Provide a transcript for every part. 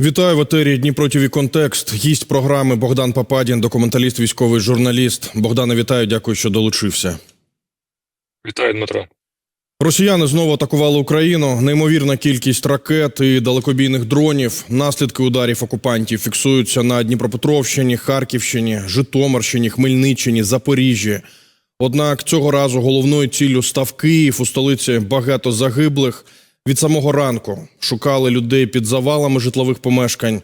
Вітаю в етері Дніпро ТВ Контекст. Гість програми Богдан Пападін, документаліст, військовий журналіст. Богдане, вітаю, дякую, що долучився. Вітаю, Дмитро. Росіяни знову атакували Україну. Неймовірна кількість ракет і далекобійних дронів. Наслідки ударів окупантів фіксуються на Дніпропетровщині, Харківщині, Житомирщині, Хмельниччині, Запоріжжі. Однак цього разу головною ціллю став Київ. У столиці багато загиблих. Від самого ранку шукали людей під завалами житлових помешкань.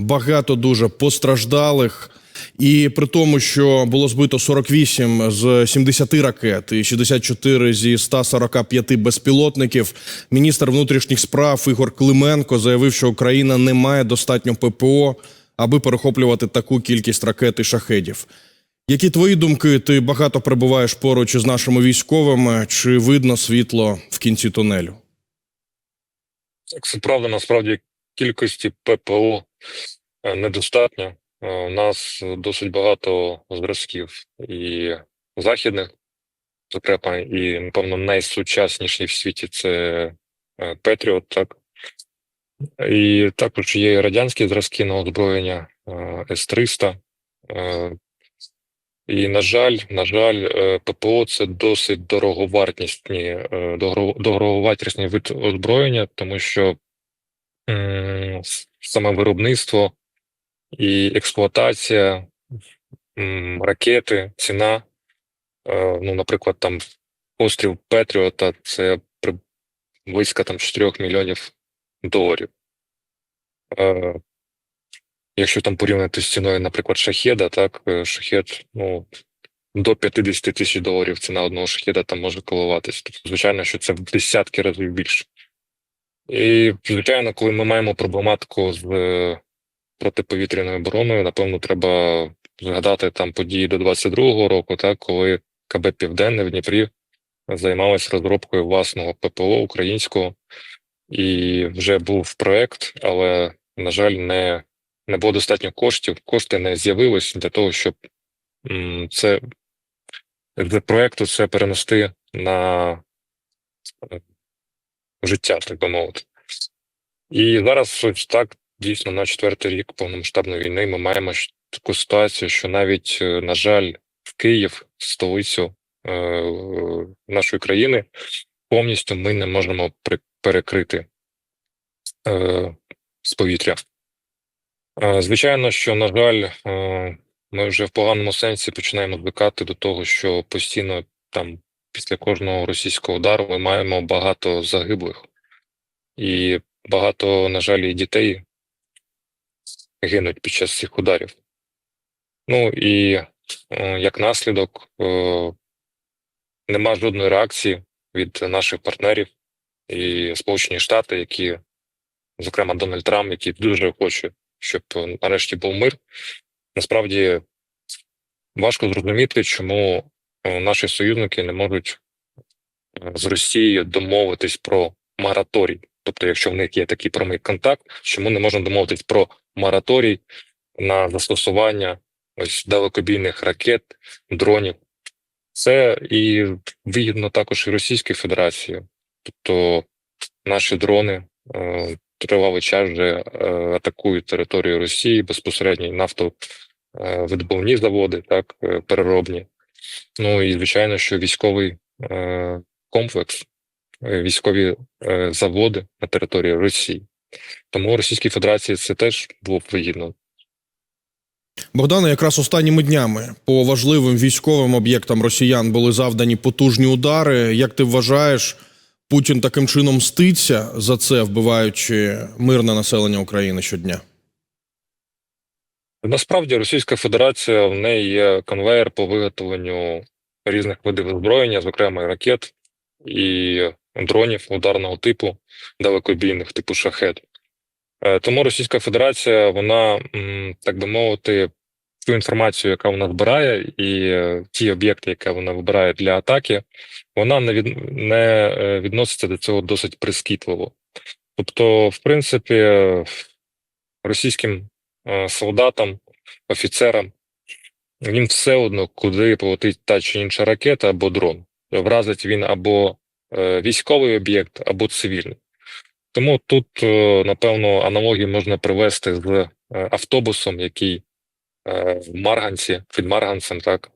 Багато дуже постраждалих. І при тому, що було збито 48 з 70 ракет і 64 зі 145 безпілотників, міністр внутрішніх справ Ігор Клименко заявив, що Україна не має достатньо ППО, аби перехоплювати таку кількість ракет і шахедів. Які твої думки? Ти багато перебуваєш поруч із нашими військовими? Чи видно світло в кінці тунелю? Це правда, насправді кількості ППО е, недостатньо. Е, У нас досить багато зразків і західних, зокрема, і, напевно, найсучасніший в світі це Петріот, так. І також є радянські зразки на озброєння е, С-300. І, на жаль, на жаль, е, ППО це досить дороговартісні, е, дорого- дороговартісний вид озброєння, тому що саме виробництво і експлуатація ракети, ціна, е, ну, наприклад, там острів Петріота це близько там 4 мільйонів доларів. Якщо там порівняти з ціною, наприклад, шахеда, так, е, шахед, ну, до 50 тисяч доларів ціна одного шахеда там може коливатися. Тобто, звичайно, що це в десятки разів більше. І, звичайно, коли ми маємо проблематику з е, протиповітряною обороною, напевно, треба згадати там події до 22-го року, так, коли КБ Південне в Дніпрі займалось розробкою власного ППО українського, і вже був проект, але, на жаль, не, не було достатньо коштів. Кошти не з'явились для того, щоб це з проекту це перенести на е, життя, так би мовити. І зараз ось так дійсно на четвертий рік повномасштабної війни ми маємо таку ситуацію, що навіть, е, на жаль, в Київ, столицю е, нашої країни, повністю ми не можемо перекрити е, з повітря. Е, Звичайно, що, на жаль, е, ми вже в поганому сенсі починаємо звикати до того, що постійно там після кожного російського удару ми маємо багато загиблих, і багато, на жаль, і дітей гинуть під час цих ударів. Ну і е, як наслідок нема жодної реакції від наших партнерів і Сполучені Штати, які, зокрема, Дональд Трамп, який дуже хоче, щоб е, нарешті був мир. Насправді важко зрозуміти, чому е, наші союзники не можуть е, з Росією домовитись про мораторій. Тобто, якщо в них є такий прямий контакт, чому не можна домовитись про мораторій на застосування ось далекобійних ракет, дронів. Це і вигідно також і Російській Федерації. Тобто наші дрони тривалий час вже е, атакують територію Росії безпосередньо нафтовидобувні заводи, так, е, переробні. Ну і звичайно, що військовий е, комплекс, е, військові е, заводи на території Росії. Тому Російській Федерації це теж було вигідно. Богдане, якраз останніми днями по важливим військовим об'єктам росіян були завдані потужні удари. Як ти вважаєш, Путін таким чином мститься за це, вбиваючи мирне населення України щодня? Насправді Російська Федерація в неї є конвейер по виготовленню різних видів озброєння, зокрема і ракет і дронів ударного типу, далекобійних, типу шахет. Е, Тому Російська Федерація, вона, так би мовити, ту інформацію, яка вона збирає, і е, ті об'єкти, які вона вибирає для атаки, вона не, від, не е, відноситься до цього досить прискіпливо. Тобто, в принципі, е, російським солдатам, офіцерам, їм все одно, куди полетить та чи інша ракета або дрон. Вразить він або військовий об'єкт, або цивільний. Тому тут, напевно, аналогію можна привести з автобусом, який в Марганці, під Марганцем, так,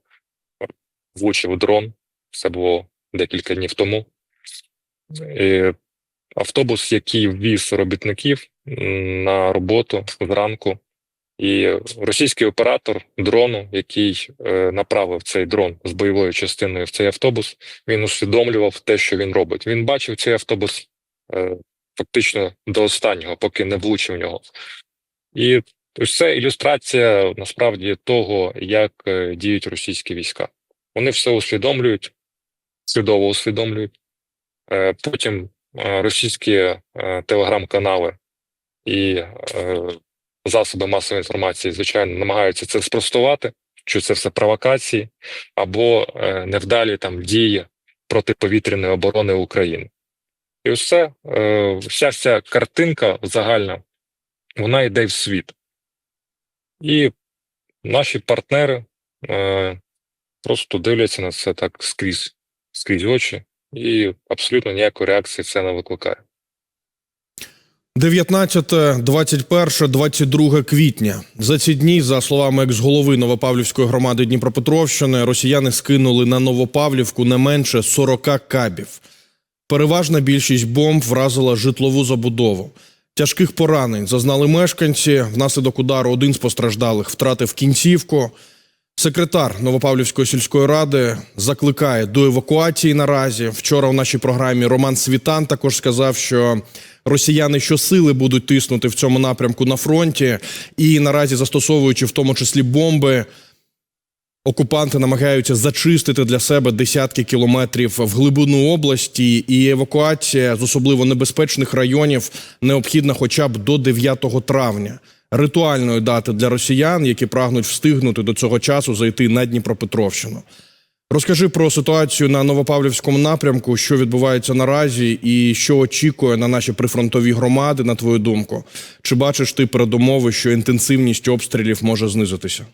влучив дрон. Це було декілька днів тому. І автобус, який ввіз робітників на роботу зранку, і російський оператор дрону, який е, направив цей дрон з бойовою частиною в цей автобус, він усвідомлював те, що він робить. Він бачив цей автобус е, фактично до останнього, поки не влучив в нього. І ось це ілюстрація насправді того, як е, діють російські війська. Вони все усвідомлюють, свідомо усвідомлюють. Е, Потім е, російські телеграм-канали і засоби масової інформації, звичайно, намагаються це спростувати, що це все провокації або невдалі там дії протиповітряної оборони України. І ось це, е, вся ця картинка загальна, вона йде в світ. І наші партнери е, просто дивляться на це так скрізь, скрізь очі, і абсолютно ніякої реакції це не викликає. 19, 21, 22 квітня. За ці дні, за словами екс-голови Новопавлівської громади Дніпропетровщини, росіяни скинули на Новопавлівку не менше 40 кабів. Переважна більшість бомб вразила житлову забудову. Тяжких поранень зазнали мешканці. Внаслідок удару один з постраждалих втратив кінцівку. Секретар Новопавлівської сільської ради закликає до евакуації наразі. Вчора в нашій програмі Роман Світан також сказав, що росіяни щосили будуть тиснути в цьому напрямку на фронті, і наразі застосовуючи в тому числі бомби, окупанти намагаються зачистити для себе десятки кілометрів в глибину області, і евакуація з особливо небезпечних районів необхідна хоча б до 9 травня. Ритуальної дати для росіян, які прагнуть встигнути до цього часу зайти на Дніпропетровщину. Розкажи про ситуацію на Новопавлівському напрямку, що відбувається наразі, і що очікує на наші прифронтові громади, на твою думку. Чи бачиш ти передумови, що інтенсивність обстрілів може знизитися?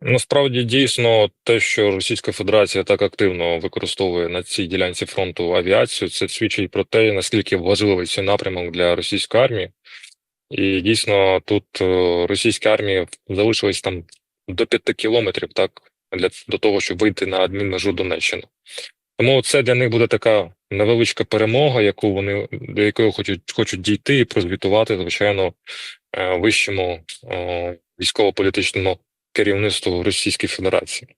Насправді дійсно те, що Російська Федерація так активно використовує на цій ділянці фронту авіацію, це свідчить про те, наскільки важливий цей напрямок для російської армії. І дійсно тут е, російська армія залишилась там до 5 кілометрів, так для до того, щоб вийти на адмінмежу Донеччини. Тому це для них буде така невеличка перемога, яку вони до якої хочуть хочуть дійти і прозвітувати, звичайно, е, вищому е, військово-політичному керівництву Російської Федерації.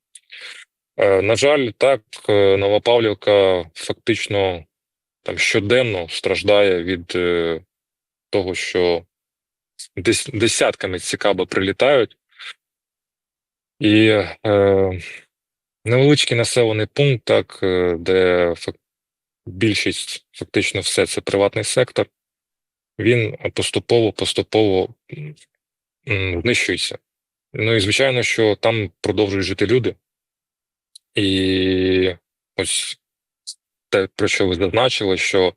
Е, На жаль, так е, Новопавлівка фактично там щоденно страждає від е, того, що десятками цікаво прилітають, і е, невеличкий населений пункт, так, де більшість, фактично все це приватний сектор, він поступово поступово знищується. Ну і звичайно, що там продовжують жити люди. І ось те, про що ви зазначили, що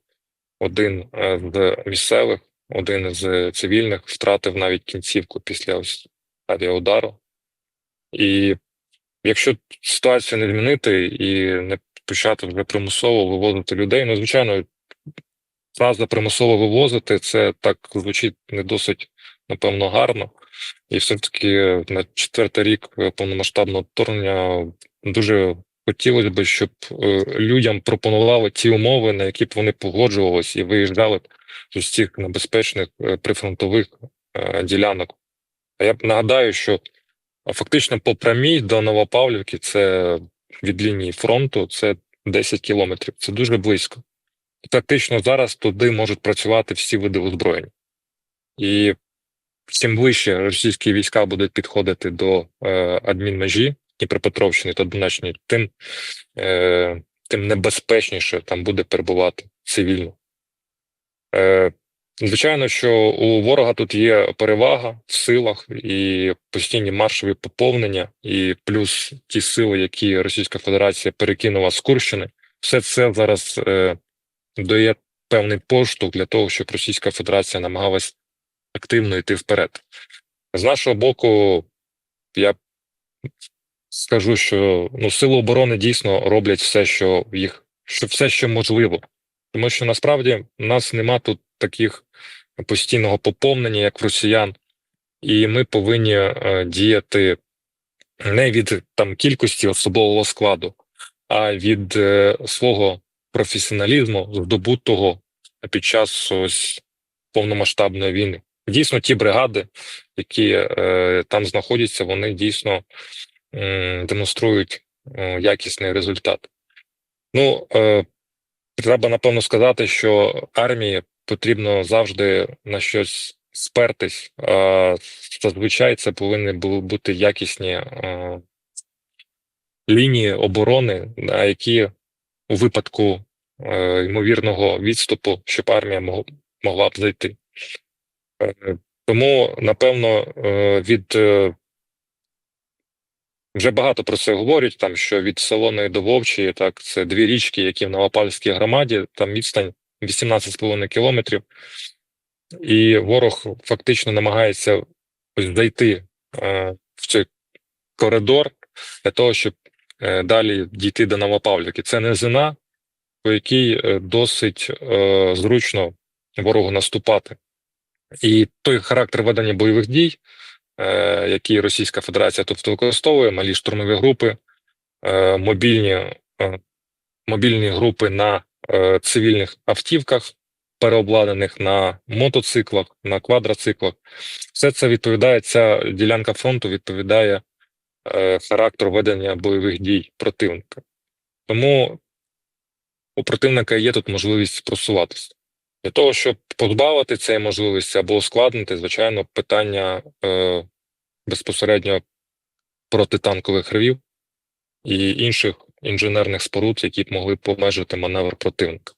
один е, з місцевих, один з цивільних втратив навіть кінцівку після ось авіаудару. І якщо ситуацію не змінити і не почати вже примусово вивозити людей, ну звичайно, фраза примусово вивозити це так звучить не досить, напевно, гарно. І все-таки на четвертий рік е, повномасштабного вторгнення дуже хотілося б, щоб е, людям пропонували ті умови, на які б вони погоджувалися і виїжджали з цих небезпечних е, прифронтових е, ділянок. А я б нагадаю, що фактично по прямій до Новопавлівки це від лінії фронту це 10 кілометрів. Це дуже близько. Фактично зараз туди можуть працювати всі види озброєнь. І чим ближче російські війська будуть підходити до е, адмінмежі Дніпропетровщини та Донеччини, тим, е, тим небезпечніше там буде перебувати цивільно. Е, звичайно, що у ворога тут є перевага в силах і постійні маршові поповнення, і плюс ті сили, які Російська Федерація перекинула з Курщини, все це зараз е, дає певний поштовх для того, щоб Російська Федерація намагалась активно йти вперед. З нашого боку, я скажу, що ну, сили оборони дійсно роблять все, що їх, що все, що можливо Тому що насправді у нас нема тут таких постійного поповнення, як в росіян, і ми повинні е, діяти не від там кількості особового складу, а від е, свого професіоналізму, здобутого під час ось повномасштабної війни. Дійсно, ті бригади, які е, там знаходяться, вони дійсно м, демонструють е, якісний результат. Ну, е, треба напевно сказати, що армії потрібно завжди на щось спертись. А зазвичай це повинні бу- бути якісні е, лінії оборони, на які у випадку е, ймовірного відступу, щоб армія могла б зайти. Е, Тому, напевно, е, від е, вже багато про це говорять, там що від Солоної до Вовчої, так, це дві річки, які в Новопальській громаді, там відстань 18,5 кілометрів, і ворог фактично намагається зайти в цей коридор для того, щоб далі дійти до Новопавлівки. Це низина, по якій досить зручно ворогу наступати. І той характер ведення бойових дій, е, який Російська Федерація тут використовує, малі штурмові групи, е, мобільні, е, мобільні групи на цивільних автівках, переобладнаних на мотоциклах, на квадроциклах. Все це відповідає, ця ділянка фронту відповідає характеру ведення бойових дій противника. Тому у противника є тут можливість просуватися. Для того, щоб позбавити цієї можливості або ускладнити, звичайно, питання е, безпосередньо протитанкових рвів і інших інженерних споруд, які б могли б обмежити маневр противника.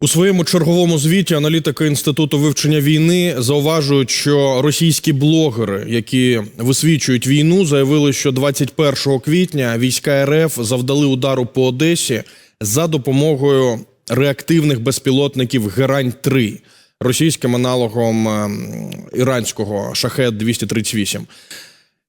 У своєму черговому звіті аналітики інституту вивчення війни зауважують, що російські блогери, які висвічують війну, заявили, що 21 квітня війська РФ завдали удару по Одесі за допомогою реактивних безпілотників Герань 3 російським аналогом ем, іранського шахет 238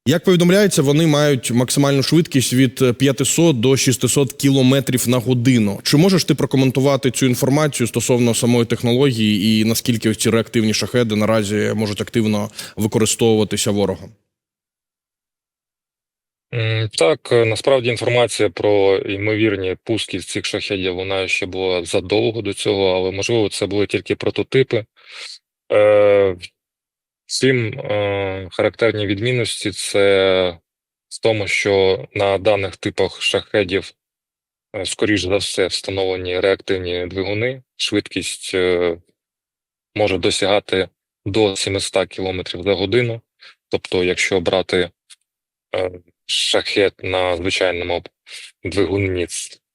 як повідомляється, вони мають максимальну швидкість від 500 до 600 кілометрів на годину. Чи можеш ти прокоментувати цю інформацію стосовно самої технології і наскільки ці реактивні шахеди наразі можуть активно використовуватися ворогом? Так, е, насправді інформація про ймовірні пуски з цих шахедів вона ще була задовго до цього, але можливо це були тільки прототипи. Е, Всім е, характерні відмінності це в тому, що на даних типах шахедів, е, скоріш за все, встановлені реактивні двигуни. Швидкість е, може досягати до 700 км за годину. Тобто, якщо брати е, шахет на звичайному двигуні,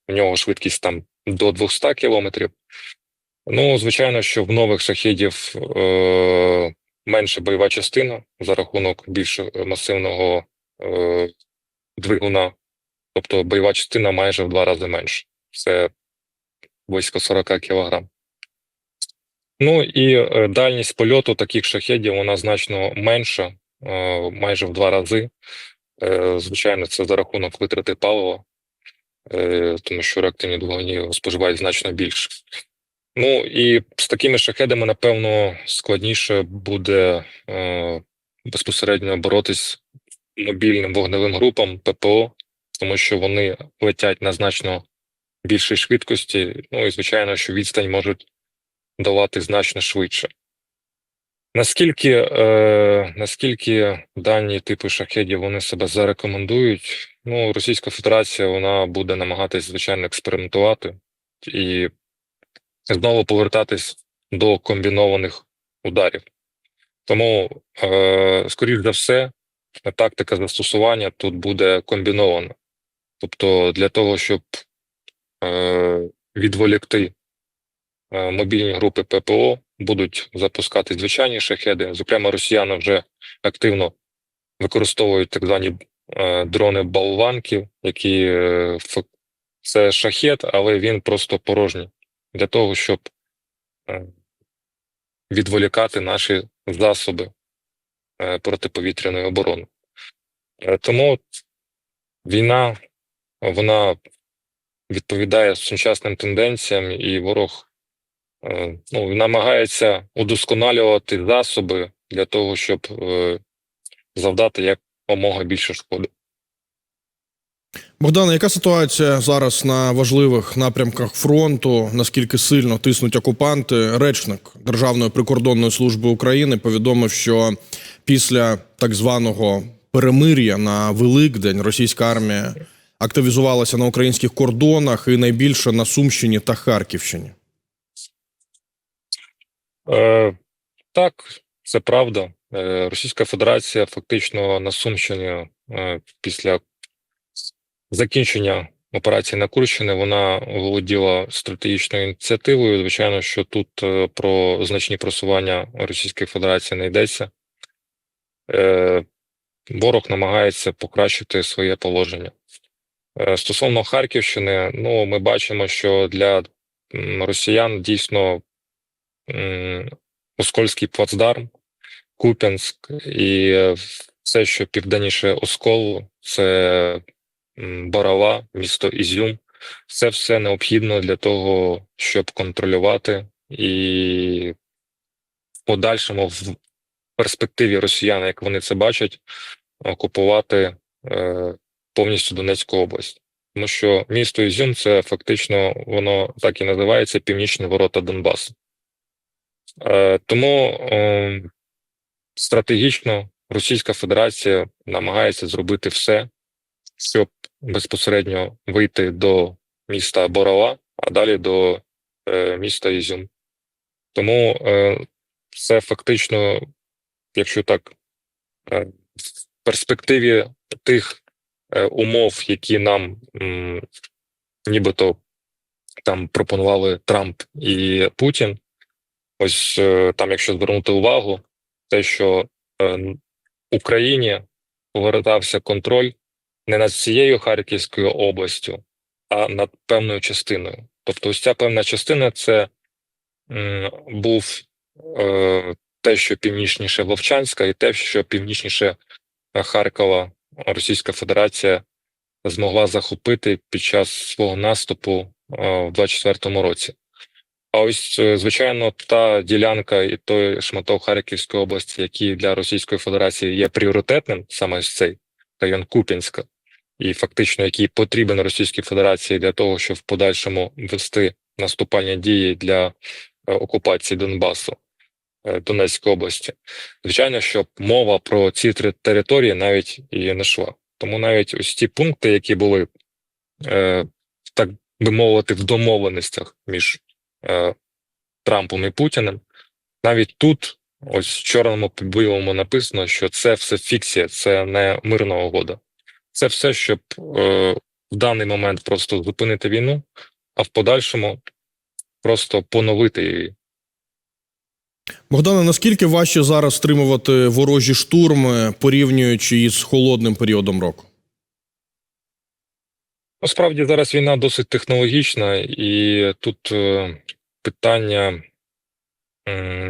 у нього швидкість там до 200 кілометрів. Ну, звичайно, що в нових шахедів е, менша бойова частина за рахунок більш масивного е, двигуна, тобто бойова частина майже в два рази менша. Це близько 40 кілограм. Ну і е, дальність польоту таких шахедів вона значно менша, е, майже в два рази. Е, Звичайно, це за рахунок витрати палива, е, тому що реактивні двигуни споживають значно більше. Ну і з такими шахедами, напевно, складніше буде е, безпосередньо боротись мобільним вогневим групам ППО, тому що вони летять на значно більшій швидкості. Ну і звичайно, що відстань можуть долати значно швидше. Наскільки, е, наскільки дані типи шахедів вони себе зарекомендують? Ну, Російська Федерація вона буде намагатись, звичайно, експериментувати і знову повертатись до комбінованих ударів. Тому, е, скоріш за все, тактика застосування тут буде комбінована. Тобто, для того, щоб е, відволікти мобільні групи ППО, будуть запускати звичайні шахеди. Зокрема, росіяни вже активно використовують так звані е, дрони болванки, які е, це шахет, але він просто порожній для того, щоб е, відволікати наші засоби е, протиповітряної оборони. Е, Тому війна, вона відповідає сучасним тенденціям, і ворог е, ну, намагається удосконалювати засоби для того, щоб е, завдати якомога більше шкоди. Богдане, яка ситуація зараз на важливих напрямках фронту? Наскільки сильно тиснуть окупанти? Речник Державної прикордонної служби України повідомив, що після так званого перемир'я на Великдень російська армія активізувалася на українських кордонах і найбільше на Сумщині та Харківщині. Е, так, це правда. Е, Російська Федерація фактично на Сумщині е, після закінчення операції на Курщині вона володіла стратегічною ініціативою. Звичайно, що тут про значні просування Російської Федерації не йдеться. Ворог намагається покращити своє положення. Стосовно Харківщини, ну ми бачимо, що для росіян дійсно Оскольський плацдарм, Куп'янськ і е, все, що південніше Осколу, це Барава, місто Ізюм. Це все необхідно для того, щоб контролювати і в подальшому в перспективі росіян, як вони це бачать, окупувати е, повністю Донецьку область. Тому що місто Ізюм це фактично воно так і називається Північні ворота Донбасу. Е, тому е, стратегічно Російська Федерація намагається зробити все, щоб безпосередньо вийти до міста Борова, а далі до е, міста Ізюм. Тому це фактично, якщо так, в перспективі тих умов, які нам нібито там пропонували Трамп і Путін. Ось е, там, якщо звернути увагу, те, що е, Україні повертався контроль не над всією Харківською областю, а над певною частиною. Тобто, ось ця певна частина це був е, те, що північніше Вовчанська, і те, що північніше Харкова Російська Федерація змогла захопити під час свого наступу в 24-му році. А ось, е, звичайно, та ділянка і той шматок Харківської області, який для Російської Федерації є пріоритетним, саме цей район Куп'янська, і фактично який потрібен Російській Федерації для того, щоб в подальшому вести наступальні дії для е, окупації Донбасу, е, Донецької області. Звичайно, що мова про ці три території навіть і не йшла. Тому навіть ось ті пункти, які були, так би мовити, в домовленостях між Трампом і Путіним. Навіть тут, ось в чорному білому написано, що це все фікція, це не мирна угода. Це все, щоб е, в даний момент просто зупинити війну, а в подальшому просто поновити її. Богдане, наскільки важче зараз стримувати ворожі штурми, порівнюючи із холодним періодом року? Насправді зараз війна досить технологічна, і тут е, питання,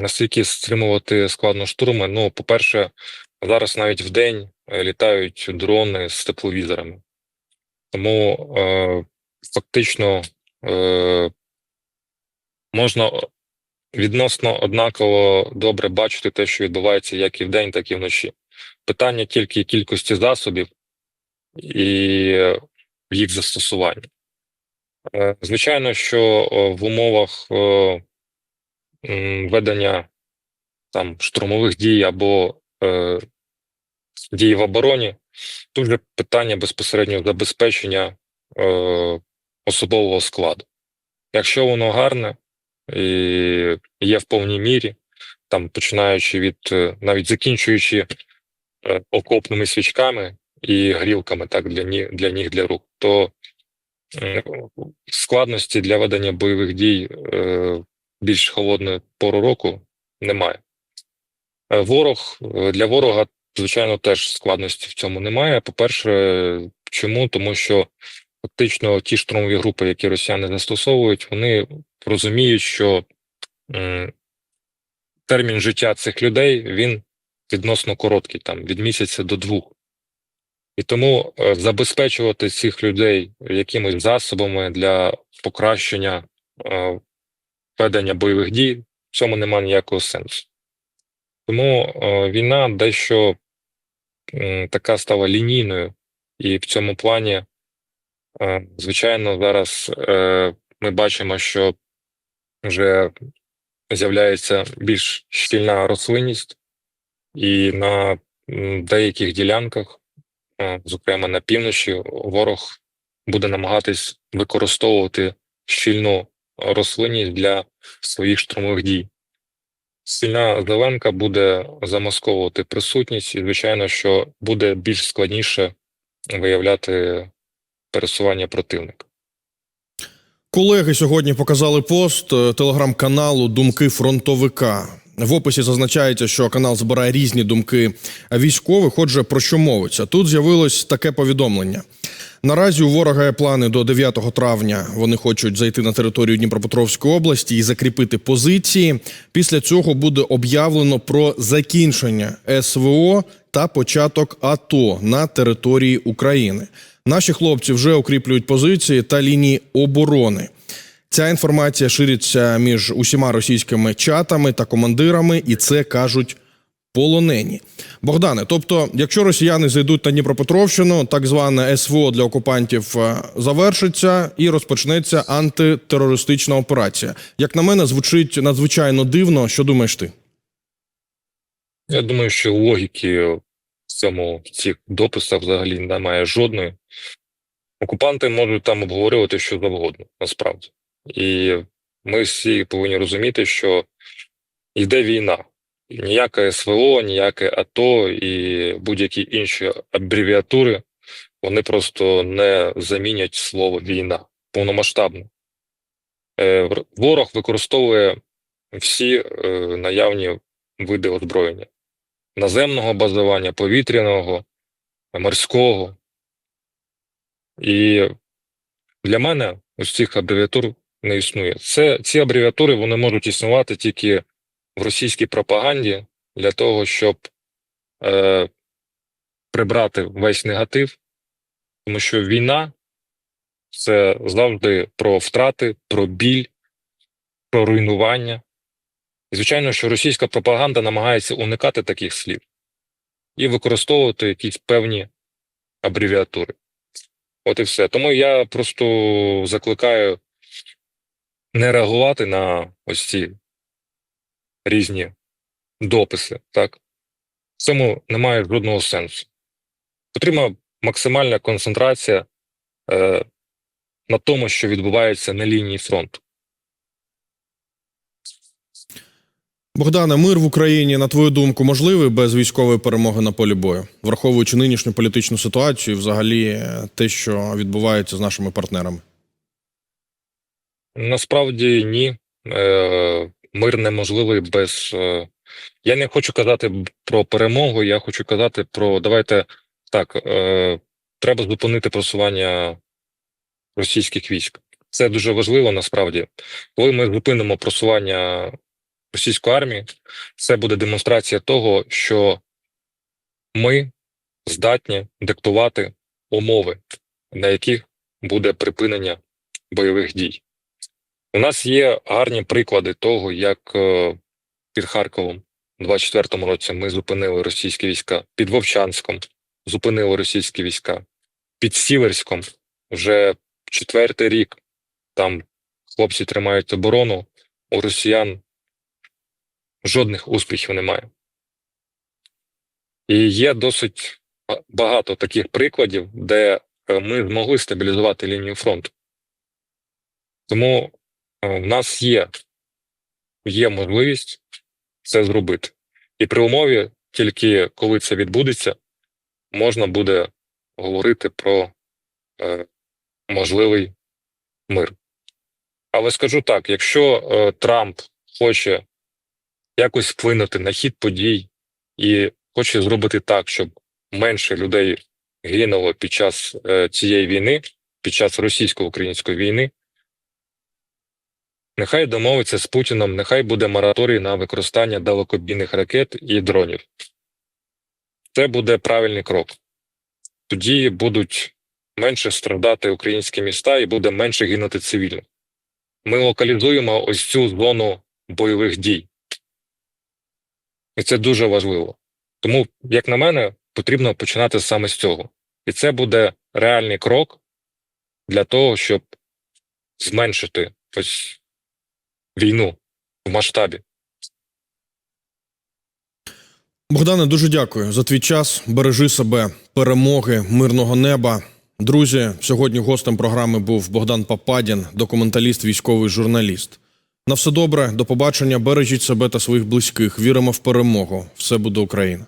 наскільки стримувати складно штурми. Ну, по-перше, зараз навіть в день е, літають дрони з тепловізорами. Тому е, фактично е, можна відносно однаково добре бачити те, що відбувається як і вдень, так і вночі. Питання тільки кількості засобів і їх застосування. Е, Звичайно, що е, в умовах е, ведення там штурмових дій або дій в обороні, тут же питання безпосередньо забезпечення особового складу. Якщо воно гарне і є в повній мірі, там починаючи від навіть закінчуючи окопними свічками і грілками, так для ніг для ніг для рук, то е, складності для ведення бойових дій е, більш холодної пору року немає. Е, Ворог для ворога, звичайно, теж складності в цьому немає. По-перше, чому? Тому що фактично ті штурмові групи, які росіяни застосовують, вони розуміють, що термін життя цих людей він відносно короткий, там від місяця до двох. І тому е, забезпечувати цих людей якимись засобами для покращення е, ведення бойових дій, в цьому немає ніякого сенсу. Тому е, війна дещо така стала лінійною, і в цьому плані, звичайно, зараз ми бачимо, що вже з'являється більш щільна рослинність, і на деяких ділянках, зокрема на півночі, ворог буде намагатись використовувати щільну рослинність для своїх штурмових дій. Сильна зеленка буде замасковувати присутність, і, звичайно, що буде більш складніше виявляти пересування противника. Колеги сьогодні показали пост е, телеграм-каналу Думки фронтовика. В описі зазначається, що канал збирає різні думки військових. Отже, про що мовиться? Тут з'явилось таке повідомлення. Наразі у ворога є плани до 9 травня. Вони хочуть зайти на територію Дніпропетровської області і закріпити позиції. Після цього буде об'явлено про закінчення СВО та початок АТО на території України. Наші хлопці вже укріплюють позиції та лінії оборони. Ця інформація шириться між усіма російськими чатами та командирами, і це кажуть полонені. Богдане, тобто, якщо росіяни зайдуть на Дніпропетровщину, так зване СВО для окупантів е, завершиться і розпочнеться антитерористична операція. Як на мене, звучить надзвичайно дивно. Що думаєш ти? Я думаю, що логіки в цьому в цих дописах взагалі немає жодної. Окупанти можуть там обговорювати що завгодно, насправді. І ми всі повинні розуміти, що йде війна. Ніяке СВО, ніяке АТО і будь-які інші абревіатури вони просто не замінять слово війна повномасштабно. Е, Ворог використовує всі е, наявні види озброєння наземного базування, повітряного, морського. І для мене ось цих абревіатур не існує. Це, ці абревіатури вони можуть існувати тільки в російській пропаганді для того, щоб е, прибрати весь негатив, тому що війна це завжди про втрати, про біль, про руйнування. І, звичайно, що російська пропаганда намагається уникати таких слів і використовувати якісь певні абревіатури. От і все. Тому я просто закликаю не реагувати на ось ці різні дописи. Так? В цьому немає жодного сенсу. Потрібна максимальна концентрація е, на тому, що відбувається на лінії фронту. Богдане, мир в Україні, на твою думку, можливий без військової перемоги на полі бою, враховуючи нинішню політичну ситуацію, і взагалі те, що відбувається з нашими партнерами. Насправді ні. Е, Мир неможливий без. е, Я не хочу казати про перемогу, я хочу казати про. Давайте так. е, Треба зупинити просування російських військ. Це дуже важливо насправді. Коли ми зупинимо просування російської армії, це буде демонстрація того, що ми здатні диктувати умови, на яких буде припинення бойових дій. У нас є гарні приклади того, як е, під Харковом у 24-му році ми зупинили російські війська, під Вовчанськом зупинили російські війська, під Сіверськом вже четвертий рік там хлопці тримають оборону, у росіян жодних успіхів немає. І є досить багато таких прикладів, де е, ми змогли стабілізувати лінію фронту. Тому е, в нас є, є можливість це зробити. І при умові, тільки коли це відбудеться, можна буде говорити про е, можливий мир. Але скажу так: якщо е, Трамп хоче якось вплинути на хід подій і хоче зробити так, щоб менше людей гинуло під час е, цієї війни, під час російсько-української війни, Нехай домовиться з Путіном, нехай буде мораторій на використання далекобійних ракет і дронів. Це буде правильний крок. тоді будуть менше страдати українські міста і буде менше гинути цивільних. Ми локалізуємо ось цю зону бойових дій. І це дуже важливо. Тому, як на мене, потрібно починати саме з цього. І це буде реальний крок для того, щоб зменшити ось війну в масштабі. Богдане, дуже дякую за твій час. Бережи себе, перемоги, мирного неба. Друзі, сьогодні гостем програми був Богдан Пападін, документаліст, військовий журналіст. На все добре, до побачення. Бережіть себе та своїх близьких. Віримо в перемогу. Все буде Україна.